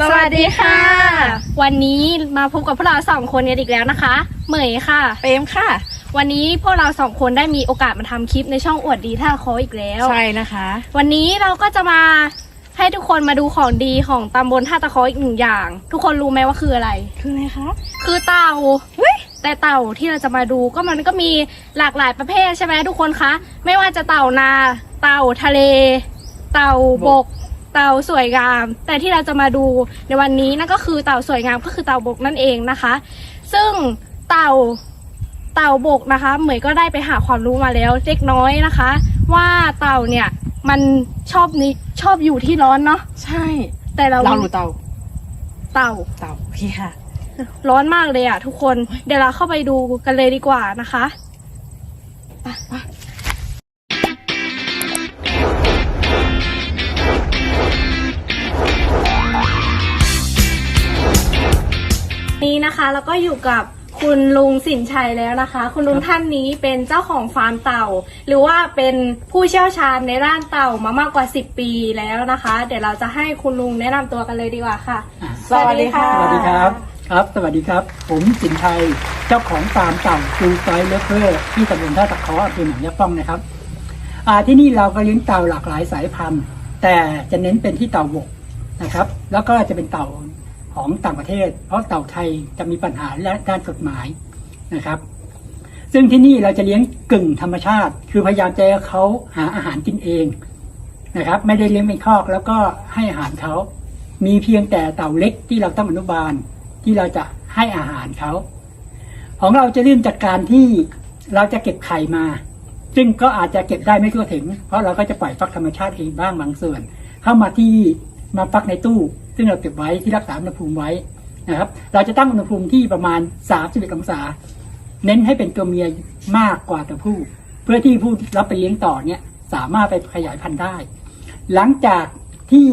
สวัสดีค่ะ วันนี้มาพบกับพวกเราสองคนกันอีกแล้วนะคะ เหมยค่ะ เปรมค่ะ วันนี้พวกเราสองคนได้มีโอกาสมาทำคลิปในช่องอวดดีท่าคออีกแล้ว ใช่นะคะ วันนี้เราก็จะมาให้ทุกคนมาดูของดีของตำบลท่าตะเคออีกหนึ่งอย่าง ทุกคนรู้ไหมว่าคืออะไร คืออะไรคะ คือเต่าแต่เต่าที่เราจะมาดูก็มันก็มีหลากหลายประเภทใช่ไหมทุกคนคะ ไม่ว่าจะเต่านา เต่าทะเล เต่าบก เต่าสวยงาม แต่ที่เราจะมาดูในวันนี้นั่นก็คือเต่าสวยงามก็คือเต่าบกนั่นเองนะคะ ซึ่งเต่าเต่าบกนะคะ เหมยก็ได้ไปหาความรู้มาแล้วเล็กน้อยนะคะ ว่าเต่าเนี่ยมันชอบนี้ชอบอยู่ที่ร้อนเนาะใช่แต่เราเราหรือเตาเต่าเตาโอเคค่ะ ร้อนมากเลยอะทุกคนเดี๋ยวเราเข้าไปดูกันเลยดีกว่านะคะ นี่นะคะแล้วก็อยู่กับคุณลุงสินชัยแล้วนะคะ คุณลุงท่านนี้เป็นเจ้าของฟาร์มเต่า หรือว่าเป็นผู้เชี่ยวชาญในด้านเต่ามามากกว่า 10 ปีแล้วนะคะ เดี๋ยวเราจะให้คุณลุงแนะนำตัวกันเลยดีกว่าค่ะ สวัสดีค่ะ สวัสดีครับ ครับ สวัสดีครับ ผมสินชัย เจ้าของฟาร์มเต่าฟูไฟเลฟเวอร์ที่ตำบลท่าตะเคาะอำเภอหนองยะป้องนะครับอ่าที่นี่เราก็เลี้ยงเต่าหลากหลายสายพันธุ์ แต่จะเน้นเป็นที่เต่าบกนะครับ แล้วก็จะเป็นเต่า ของต่างประเทศ เพราะเต่าไทยจะมีปัญหาและด้านกฎหมายนะครับ ซึ่งที่นี่เราจะเลี้ยงกึ่งธรรมชาติ คือพยายามจะให้เขาหาอาหารกินเองนะครับ ไม่ได้เลี้ยงเป็นคอกแล้วก็ให้อาหารเขามีเพียงแต่เต่าเล็กที่เราต้องอนุบาลที่เราจะให้อาหารเขาของเราจะเริ่มจากการที่เราจะเก็บไข่มา ซึ่งก็อาจจะเก็บได้ไม่ทั่วถึง เพราะเราก็จะปล่อยฟักธรรมชาติเองบ้างบางส่วน เข้ามาที่มาฟักในตู้ ซึ่งเราเก็บไว้ที่รักษาอุณหภูมิไว้นะครับ เราจะตั้งอุณหภูมิที่ประมาณ 31 องศา เน้นให้เป็นตัวเมียมากกว่าตัวผู้ เพื่อที่ผู้รับไปเลี้ยงต่อเนี่ยสามารถไปขยายพันธุ์ได้ หลังจากที่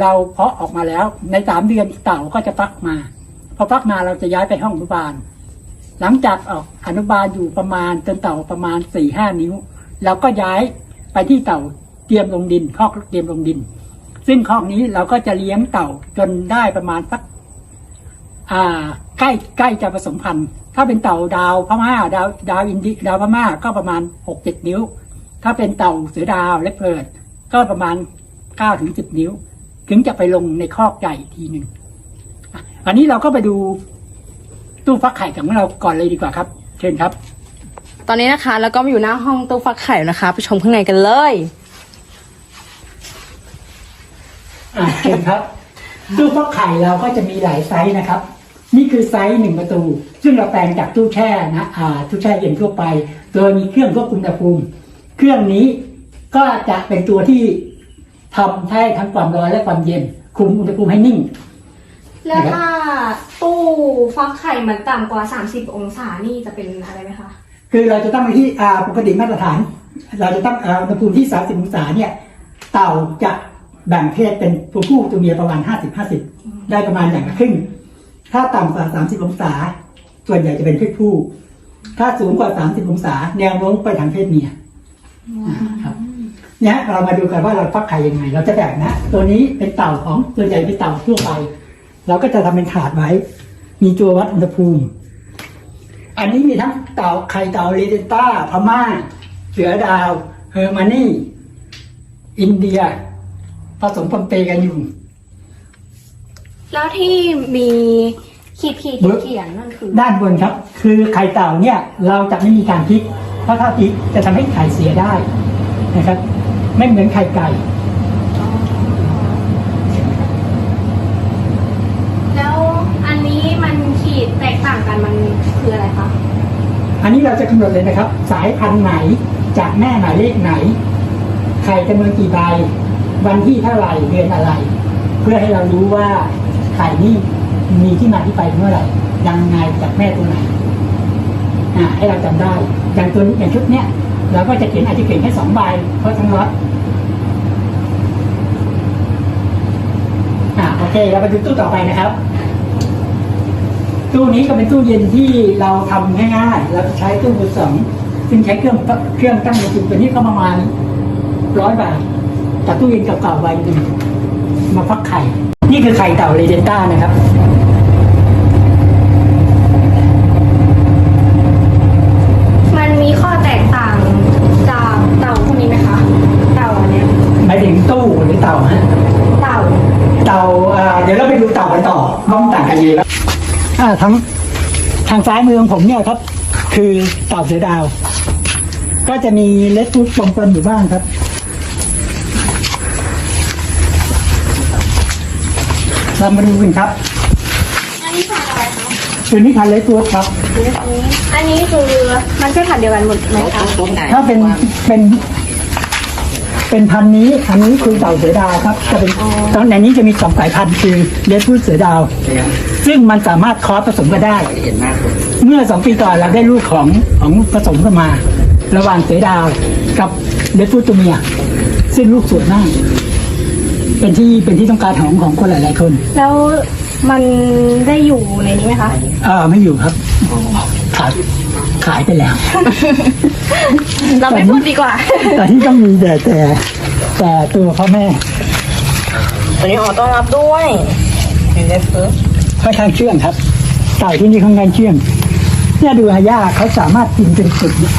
เราเพาะออกมาแล้วในสามเดือนเต่าก็จะฟักมา พอฟักมาเราจะย้ายไปห้องอนุบาล หลังจากออกอนุบาลอยู่ประมาณจนเต่าประมาณสี่ห้านิ้วเราก็ย้ายไปที่เต่าเตรียมลงดินคอกเตรียมลงดิน ซึ่งคอกนี้เราก็จะเลี้ยงเต่าจนได้ประมาณสักอ่า ใกล้ใกล้จะผสมพันธุ์ถ้าเป็นเต่าดาวพม่าดาวดาวอินเดียดาวพม่าก็ประมาณหกเจ็ดนิ้ว ถ้าเป็นเต่าเสือดาวเล็กเพิดก็ประมาณเก้าถึงสิบนิ้ว ถึงจะไปลงในคอกใหญ่ทีหนึ่งอันนี้เราก็ไปดูตู้ฟักไข่ของเราก่อนเลยดีกว่าครับ เชิญครับ ตอนนี้นะคะ แล้วก็มาอยู่หน้าห้องตู้ฟักไข่นะคะไปชมข้างในกันเลย อะเชิญครับตู้ฟักไข่เราก็จะมีหลายไซส์นะครับ นี่คือไซส์หนึ่งประตู ซึ่งเราแปลงจากตู้แช่นะอ่าตู้แช่เย็นทั่วไปโดยมีเครื่องควบคุมอุณหภูมิ เครื่องนี้ก็จะเป็นตัวที่ทำให้ทั้งความร้อนและความเย็น คุมอุณหภูมิให้นิ่ง แล้วถ้าตู้ฟักไข่มันต่ำกว่า 30 องศานี่จะเป็นอะไรไหมคะคือเราจะตั้งไว้ที่อ่าปกติมาตรฐาน เราจะตั้งอ่าอุณหภูมิที่ 30 องศาเนี่ย เต่าจะ แบ่งเพศเป็นตัวผู้ตัวเมียประมาณ50 50ได้ประมาณอย่างละครึ่ง ถ้าต่ำกว่า30องศา ส่วนใหญ่จะเป็นเพศผู้ ถ้าสูงกว่า30องศา แนวโน้มไปทางเพศเมียครับเนี่ยเรามาดูกันว่าเราฟักไข่ยังไง เราจะแบ่งนะ ตัวนี้เป็นเต่าของส่วนใหญ่เป็นเต่าทั่วไป เราก็จะทำเป็นถาดไว้ มีตัววัดอุณหภูมิ อันนี้มีทั้งเต่าไข่เต่าลีเดนต้าพม่า เสือดาว เฮอร์มานีอินเดีย ผสมปนเปกันอยู่ แล้วที่มีขีดขีดเบอร์เขียนนั่นคือ ด้านบนครับ คือไข่เต่าเนี่ย เราจะไม่มีการพลิก เพราะถ้าพลิกจะทำให้ไข่เสียได้นะครับ ไม่เหมือนไข่ไก่ แล้วอันนี้มันขีดแตกต่างกันมันคืออะไรคะอันนี้เราจะกำหนดเลยนะครับ สายพันธุ์ไหนจากแม่หมายเลขไหน ไข่จำนวนกี่ใบ วันที่เท่าไหร่เดือนอะไร เพื่อให้เรารู้ว่าไข่นี่มีที่มาที่ไปเมื่อไหร่ยังไงจากแม่ตัวไหนอ่าให้เราจำได้อย่างตัวนี้อย่างชุดเนี้ยเราก็จะเขียนอาจจะเขียนแค่สองใบเพราะทั้งล็อตอ่าโอเคเราไปดูตู้ต่อไปนะครับ ตู้นี้ก็เป็นตู้เย็นที่เราทำง่ายๆเราใช้ตู้มือสองซึ่งใช้เครื่องเครื่องตั้งอุณหภูมิตัวนี้ก็ประมาณร้อยบาท จากตู้เย็นเก่าๆใบหนึ่งมาฟักไข่ นี่คือไข่เต่าเรเดนต้านะครับมันมีข้อแตกต่างจากเต่าพวกนี้ไหมคะ เต่าอันเนี้ยหมายถึงตู้หรือเต่าฮะเต่าเต่าอ่าเดี๋ยวเราไปดูเต่ากันต่อว่ามันต่างกันยังไงแล้วอ่าทั้งทางซ้ายมือของผมเนี่ยครับ คือเต่าเสือดาว ก็จะมีเลดฟูดปนปนอยู่บ้างครับ เรามาดูกันครับอันนี้พันธุ์อะไรคะตัวนี้พันเลดฟูดครับ อันนี้คือมันใช่พันธุ์เดียวกันหมดไหมคะถ้าเป็นเป็น เป็นพันธุ์นี้อันนี้คือเต่าเสือดาวครับจะเป็นตอนในนี้จะมีสองสายพันธุ์คือเลดฟูดเสือดาว ซึ่งมันสามารถคอสผสมกันได้เมื่อสองปีก่อนเราได้ลูกของของผสมกันมา ระหว่างเสือดาวกับเลดฟูดตัวเมียซึ่งลูกสวยมาก เป็นที่เป็นที่ต้องการของของคนหลาย ๆ คนแล้วมันได้อยู่ในนี้ไหมคะเออไม่อยู่ครับขายขายไปแล้ว เราไม่พูดดีกว่า แต่ที่ต้องมีแต่แต่แต่ตัวพ่อแม่วันนี้ขอต้อนรับด้วยเห็นได้เพิ่มค่อนข้างเชื่องครับเต่าที่นี่ค่อนข้างเชื่องเนี่ยดูฮายาเขาสามารถกินเป็นสุดเนี่ย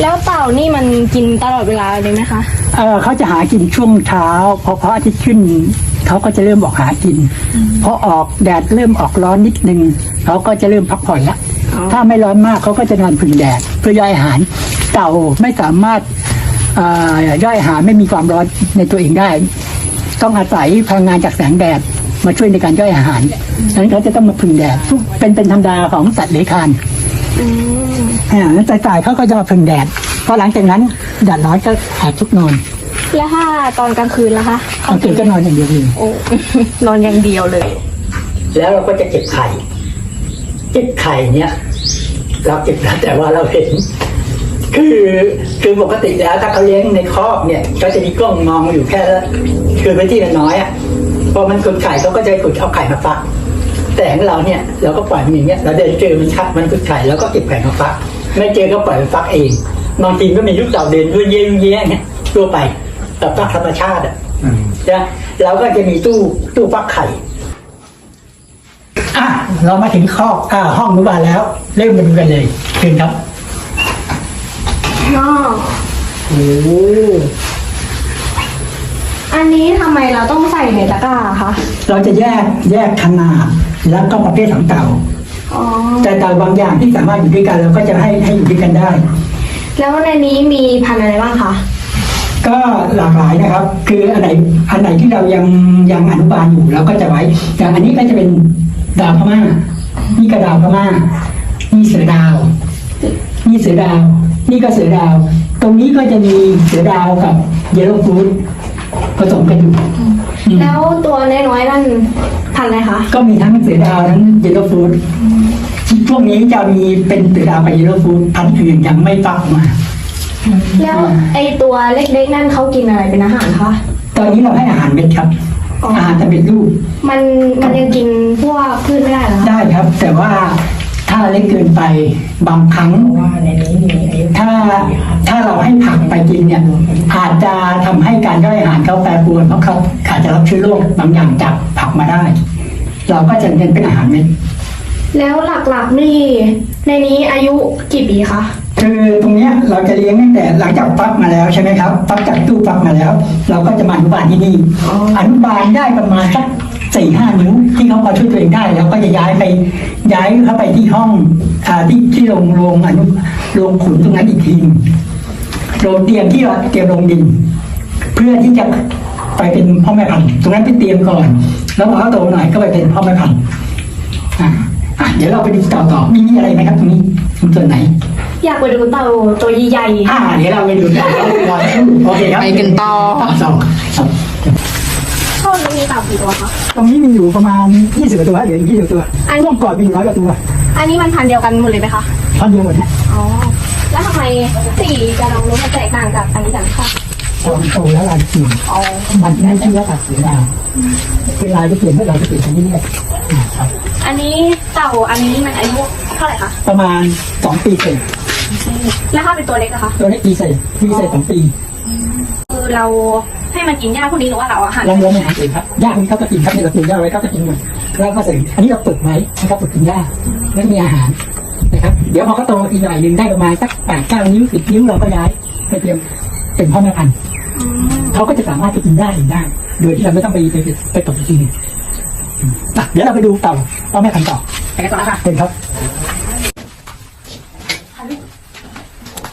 แล้วเต่านี่มันกินตลอดเวลาเลยไหมคะ เออเขาจะหากินช่วงเช้าพอพระอาทิตย์ขึ้นเขาก็จะเริ่มออกหากินพอออกแดดเริ่มออกร้อนนิดนึงเขาก็จะเริ่มพักผ่อนละถ้าไม่ร้อนมากเขาก็จะนอนพึ่งแดดเพื่อย่อยอาหาร เต่าไม่สามารถเอ่อย่อยอาหารไม่มีความร้อนในตัวเองได้ ต้องอาศัยพลังงานจากแสงแดดมาช่วยในการย่อยอาหารดังนั้นเขาจะต้องมาพึ่งแดดทุกเป็นเป็นธรรมดาของสัตว์เลื้อยคลาน อ่าแล้วสายๆเขาก็จะมาพึ่งแดดพอหลังจากนั้นแดดร้อนก็อาบทุกนอนแล้วถ้าตอนกลางคืนล่ะคะกลางคืนก็นอนอย่างเดียวเลยโอ้ นอนอย่างเดียวเลย แล้วเราก็จะเก็บไข่ เก็บไข่เนี่ย เราเก็บแล้วแต่ว่าเราเห็น คือคือปกติแล้วถ้าเขาเลี้ยงในคอกเนี่ยก็จะมีกล้องมองอยู่แค่คือพื้นที่มันน้อยอะพอมันขุดไข่เขาก็จะขุดเอาไข่มาฟัก แต่ของเราเนี่ยเราก็ปล่อยมันอย่างเงี้ยเราเดินเจอมันชักมันขุดไข่แล้วก็เก็บไข่มาฟัก ไม่เจอก็ปล่อยมันฟักเองบางทีก็มีลูกเต่าเดินด้วยเยี่ยเยี่ยเนี่ยตัวไปแบบฟักธรรมชาติอะนะเราก็จะมีตู้ตู้ฟักไข่อะเรามาถึงข้ออ่าห้องอนุบาลแล้ว เริ่มมาดูกันเลยเชิญครับอ๋อโอ้ อันนี้ทำไมเราต้องใส่ในตะกร้าคะ เราจะแยกแยกขนาดแล้วก็ประเภทของเต่า อ๋อ แต่เต่าบางอย่างที่สามารถอยู่ด้วยกันเราก็จะให้ให้อยู่ด้วยกันได้ แล้วในนี้มีพันธุ์อะไรบ้างคะ ก็หลากหลายนะครับ คืออันไหนอันไหนที่เรายังยังอนุบาลอยู่เราก็จะไว้อย่างอันนี้ก็จะเป็นดาวพม่านี่ก็ดาวพม่านี่เสือดาว นี่เสือดาว นี่ก็เสือดาว ตรงนี้ก็จะมีเสือดาวกับเยลโล่ฟูด ผสมกันอยู่อืมแล้วตัวน้อยๆนั่นพันธุ์อะไรคะ ก็มีทั้งเสือดาวทั้งเยลโล่ฟูดพวกนี้จะมีเป็นเสือดาวกับเยลโล่ฟูดพันธุ์อื่นยังไม่ฟักออกมา แล้วไอตัวเล็กๆนั่นเขากินอะไรเป็นอาหารคะ ตอนนี้เราให้อาหารเม็ดครับอ๋อออาหารจะเป็นรูปมันมันยังกินพวกพืชไม่ได้เหรอคะได้ครับ แต่ว่าถ้าเล็กเกินไปบางครั้ง ว่าในนี้มีอายุถ้า ถ้าเราให้ผักไปกินเนี่ยอาจจะทำให้การย่อยอาหารเขาแปรปรวนเพราะเขาอาจจะรับเชื้อโรคบางอย่างจากผักมาได้ เราก็จะเน้นเป็นอาหารเม็ดแล้วหลักๆนี่ในนี้อายุกี่ปีคะคือตรงเนี้ยเราจะเลี้ยงตั้งแต่หลังจากฟักมาแล้วใช่ไหมครับฟักจากตู้ฟักมาแล้ว เราก็จะมาอนุบาลที่นี่อนุบาลได้ประมาณสักสี่ห้านิ้วที่เขาพอช่วยตัวเองได้ แล้วก็จะย้ายไปย้ายเข้าไปที่ห้องอ่าที่ที่โรงโรงอนุโรงขุนตรงนั้นอีกทีหนึ่ง โรงเตรียมที่เราเตรียมลงดิน เพื่อที่จะไปเป็นพ่อแม่พันธุ์ตรงนั้นไปเตรียมก่อน แล้วพอเขาโตหน่อยก็ไปเป็นพ่อแม่พันธุ์อ่าอะเดี๋ยวเราไปดูต่อต่อมีมีอะไรไหมครับตรงนี้ตรงส่วนไหน อยากไปดูเต่าตัวใหญ่อ่าเดี๋ยวเราไปดูกันโอเคครับไปกันต่อสองสองๆช่วงนี้มีเต่ากี่ตัวคะตรงนี้มีอยู่ประมาณ20กว่าตัวเหลืออีก20ตัวอันนี้ร่วมก่อนมีอยู่ร้อยกว่าตัว อันนี้มันพันธุ์เดียวกันหมดเลยไหมคะท่อนเดียวหมดนะอ๋อ แล้วทำไมสีกระดองนกมันแตกต่างจากอันนี้กันคะตอนโตแล้วลายเปลี่ยนอ๋อมันไม่ใช่ว่าตัดสีดาวคือลายจะเปลี่ยนเมื่อเราจะเปลี่ยนไปเรื่อยๆอ่าครับอันนี้เต่าอันนี้มันอายุเท่าไหร่คะประมาณสองปีเศษแล้วถ้าเป็นตัวเล็กอะคะตัวนี้ปีเศษปีเศษสองปีคือเราให้มันกินหญ้าพวกนี้หรือว่าเราอาหารลองลองอาหารอื่นครับหญ้าพวกนี้เขาก็กินครับเนี่ยเราปลูกหญ้าไว้เขาก็กินหมดแล้วก็ใส่อันนี้เราฝึกไว้นะครับฝึกกินหญ้าแล้วก็มีอาหาร นะครับ เดี๋ยวพอเขาโตอีกหน่อยหนึ่งได้ประมาณสักแปดเก้านิ้วสิบนิ้วเราก็ย้ายไปเตรียมเป็นพ่อแม่พันธุ์อืมเขาก็จะสามารถไปกินหญ้าเองได้ โดยที่เราไม่ต้องไปไปไปไปตกอีกทีหนึงอืมอะเดี๋ยวเราไปดูเต่าพ่อแม่พันธุ์ต่อไปกันต่อแล้วค่ะเป็นครับ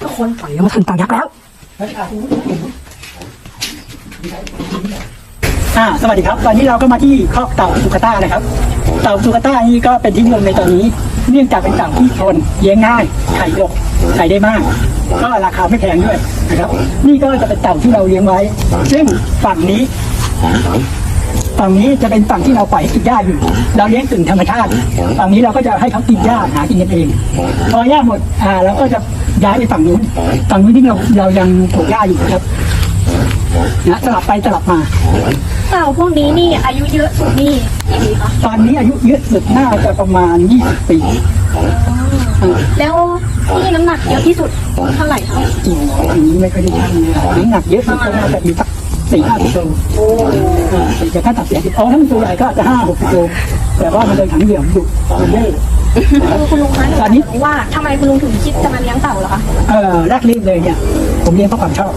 ทุกคนปล่อยมาถึงเต่ายักษ์แล้วอ่าสวัสดีครับตอนนี้เราก็มาที่คอกเต่าสุกาต้านะครับ เต่าสุกาต้านี่ก็เป็นที่นิยมในตอนนี้ เนื่องจากเป็นเต่าที่ทนเลี้ยงง่ายไข่ดกไข่ได้มาก ก็ราคาไม่แพงด้วยนะครับ นี่ก็จะเป็นเต่าที่เราเลี้ยงไว้ ซึ่งฝั่งนี้ฝั่งนี้จะเป็นฝั่งที่เราปล่อยกินหญ้าอยู่ เราเลี้ยงกึ่งธรรมชาติฝั่งนี้เราก็จะให้เขากินหญ้าหากินกันเอง พอหญ้าหมดอ่าเราก็จะย้ายไปฝั่งนู้น ฝั่งนู้นที่เราเรายังปลูกหญ้าอยู่ครับนะสลับไปสลับมา เต่าพวกนี้นี่อายุเยอะสุดนี่กี่ปีคะตอนนี้อายุเยอะสุดน่าจะประมาณ 20 ปีแล้วที่น้ำหนักเยอะที่สุดเท่าไหร่คะจริงอันนี้ไม่ค่อยได้ชั่งเลยน้ำหนักเยอะสุดก็น่าจะมีสักสี่ห้าสิบโลอ่าแต่ถ้าตัดเสียสิบอ๋อถ้ามันตัวใหญ่ก็อาจจะห้าหกสิบโลแต่ว่ามันโดนถังเหลี่ยมดุมันเยอะคุณลุงคะหนูตอนนี้ถามว่าทำไมคุณลุงถึงคิดจะมาเลี้ยงเต่าเหรอคะ เอ่อแรกเริ่มเลยเนี่ยผมเลี้ยงเพราะความชอบ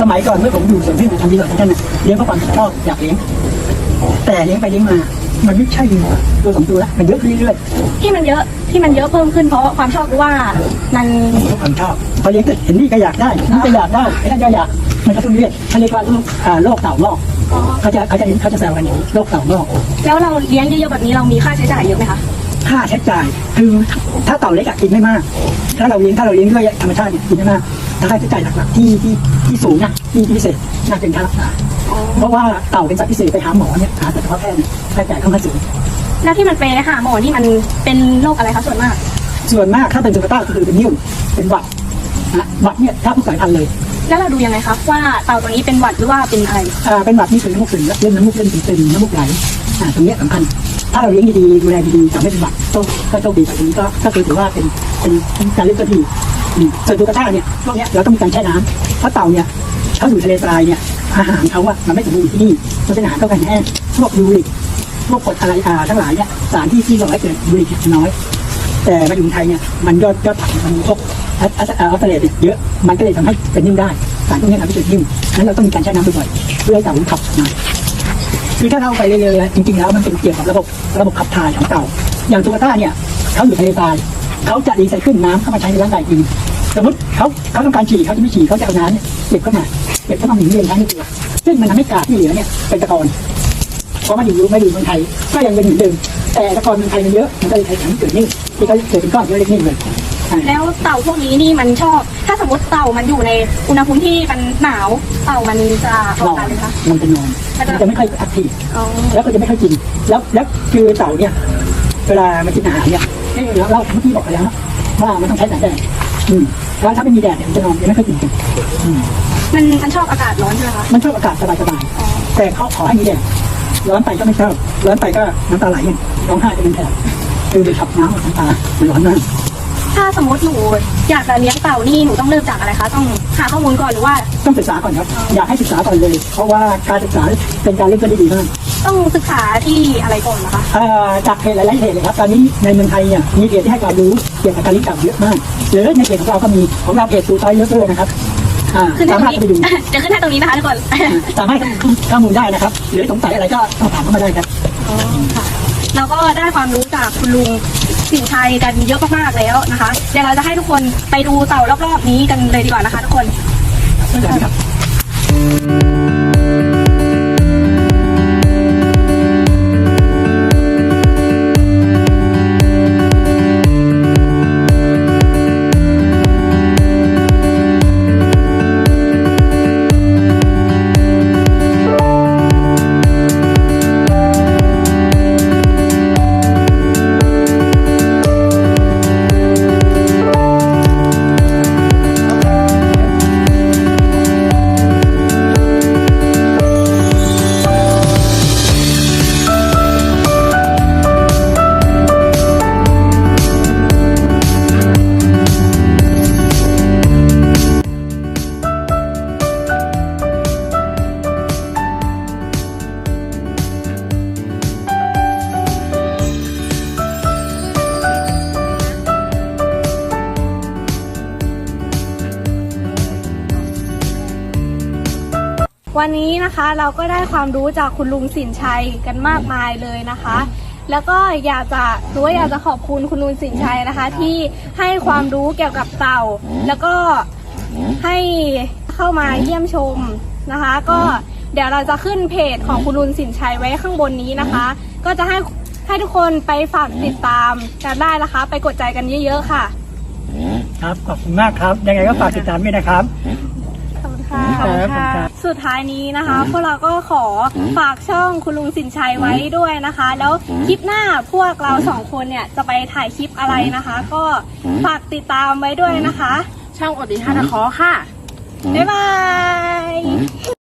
สมัยก่อนเมื่อผมอยู่สวนที่ทำดีหลอดท่านน่ะเลี้ยงเพราะความชอบอยากเลี้ยง แต่เลี้ยงไปเลี้ยงมา มันไม่ใช่ตัวสองตัวละมันเยอะขึ้นเรื่อยๆที่มันเยอะที่มันเยอะเพิ่มขึ้นเพราะความชอบหรือว่ามันผมชอบพอเลี้ยงเสร็จเห็นนี่ก็อยากได้นี่ก็อยากได้ไอ้นั่นก็อยากมันก็ต้องเรียกเขาเรียกว่าโรคอ่าโรคเต่างอกเขาจะเขาจะเขาจะแซวกันอย่างนี้โรคเต่างอกแล้วเราเลี้ยงเยอะๆแบบนี้เรามีค่าใช้จ่ายเยอะไหมคะ ค่าใช้จ่าย คือถ้าเต่าเล็กอะกินไม่มาก ถ้าเราเลี้ยงถ้าเราเลี้ยงด้วยธรรมชาติเนี่ยกินไม่มากแต่ค่าใช้จ่ายหลักๆที่ที่ที่สูงนะที่ที่พิเศษน่าเป็นค่ารักษาเพราะว่าเต่าเป็นสัตว์พิเศษไปหาหมอเนี่ยหาสัตวแพทย์เนี่ยค่าใช้จ่ายค่อนข้างสูงแล้วที่มันไปหาหมอนี่มันเป็นโรคอะไรคะส่วนมาก ส่วนมากถ้าเป็นสุขภาพก็คือเป็นนิ่วเป็นหวัดนะหวัดเนี่ยถ้าทุกสายพันธุ์เลยแล้วเราดูยังไงคะว่าเต่าตัวนี้เป็นหวัดหรือว่าเป็นอะไรอ่าเป็นหวัดนี่คือน้ำมูกซึมเล่นน้ำมูกเล่นตึงๆน้ำมูกไหลอ่าตรงเนี้ยสำคัญ ถ้าเราเลี้ยงดีๆดูแลดีๆจะไม่เป็นหวัดก็ก็โชคดีแบบนี้ก็ก็คือถือว่าเป็นเป็นการเลี้ยงที่ดีส่วนตัวกระต้าเนี่ยพวกนี้เราต้องมีการแช่น้ำเพราะเต่าเนี่ยเขาอยู่ทะเลทรายเนี่ยอาหารเขาอะมันไม่สมบูรณ์อยู่ที่นี่มันเป็นอาหารต้องการแห้งพวกยูริกพวกกรดอะไรอ่าทั้งหลายเนี่ยสารที่ที่เราให้เกิดยูริกน้อย แต่มาอยู่เมืองไทยเนี่ยมันยอดยอดผักมันพวกออสเตรเลียเยอะมันก็เลยทำให้เป็นนิ่มได้สารพวกนี้ทำให้เกิดนิ่มนั้นเราต้องมีการแช่น้ำบ่อยๆเพื่อให้เต่ามันขับมา คือถ้าเราไปเรื่อยๆจริงๆแล้วมันเป็นเกี่ยวกับระบบระบบขับถ่ายของเต่า อย่างตัวต้าเนี่ยเขาอยู่ทะเลทรายเขาจะรีไซเคิลน้ำเข้ามาใช้ในร่างกายจริงสมมติเขาเขาต้องการฉี่เขาจะไม่ฉี่เขาจะเอาน้ำเนี่ยเก็บเข้ามาเก็บเข้ามาหมุนเวียนใช้ในตัวซึ่งมันทำให้กากที่เหลือเนี่ยเป็นตะกอนเพราะมาอยู่ไม่อยู่เมืองไทยก็ยังเป็นเหมือนเดิมแต่ตะกอนเมืองไทยมันเยอะมันก็เลยทำให้เกิดนิ่ที่เขาเกิดเป็นก้อนเล็กๆนิ่เลย แล้วเต่าพวกนี้นี่มันชอบ ถ้าสมมติเต่ามันอยู่ในอุณหภูมิที่มันหนาว เต่ามันจะออกนอมานเลยคะมันจะนอนมันจะไม่ค่อยแอคทีฟอ๋อแล้วก็จะไม่ค่อยกิน แล้วแล้วคือเต่าเนี่ยเวลามันกินอาหารเนี่ยเอ้ยเราเราเมื่อกี้บอกไปแล้วว่ามันต้องใช้แสงแดดอืมแล้วถ้าไม่มีแดดเนี่ยมันจะนอนจะไม่ค่อยกินกันอืมมันมันชอบอากาศร้อนใช่ไหมคะมันชอบอากาศสบายๆแต่เขาขอให้มีแดดร้อนไปก็ไม่ชอบร้อนไปก็น้ำตาไหลเนี่ยร้องไห้จะเป็นแถบคือไปขับน้ำกับน้ำตามันร้อนมาก ถ้าสมมติหนูอยากจะเลี้ยงเต่านี่หนูต้องเริ่มจากอะไรคะ ต้องหาข้อมูลก่อนหรือว่า ต้องศึกษาก่อนครับ อยากให้ศึกษาก่อนเลย เพราะว่าการศึกษาเป็นการเริ่มต้นที่ดีมากต้องศึกษาที่อะไรก่อนนะคะเอ่อจากเพจหลายๆเพจเลยครับ ตอนนี้ในเมืองไทยเนี่ยมีเพจที่ให้ความรู้เกี่ยวกับการเลี้ยงเต่าเยอะมากหรือในเพจของเราก็มีของเราเพจตูไทยเลอร์นะครับอ่าขึ้นให้สาตรมารถงไปนี้ดูจะขึ้นให้ตรงนี้นะคะทุกคนสามารถข้อมูลได้นะครับ หรือสงสัยอะไรก็สอบถามเข้ามาได้ครับอ๋อค่ะเราก็ได้ความรู้จากคุณลุง สิ่งไทยกันเยอะมากๆแล้วนะคะเดี๋ยวเราจะให้ทุกคนไปดูเต่ารอบๆนี้กันเลยดีกว่านะคะ ทุกคนสวั วันนี้นะคะเราก็ได้ความรู้จากคุณลุงสินชัยกันมากมายเลยนะคะ แล้วก็อยากจะหรือว่าอยากจะขอบคุณคุณลุงสินชัยนะคะ ที่ให้ความรู้เกี่ยวกับเต่า แล้วก็ให้เข้ามาเยี่ยมชมนะคะ ก็เดี๋ยวเราจะขึ้นเพจของคุณลุงสินชัยไว้ข้างบนนี้นะคะ ก็จะให้ให้ทุกคนไปฝากติดตามกันได้นะคะ ไปกดใจกันเยอะๆค่ะ ครับ ขอบคุณมากครับ ยังไงก็ฝากติดตามด้วยนะครับ คุณค่ะขอบคุณครับสุดท้ายนี้นะคะ พวกเราก็ขอฝากช่องคุณลุงสินชัยไว้ด้วยนะคะ แล้วคลิปหน้าพวกเราสองคนเนี่ยจะไปถ่ายคลิปอะไรนะคะ ก็ฝากติดตามไว้ด้วยนะคะ ช่างอดดิท่าตะขอค่ะ บ๊ายบาย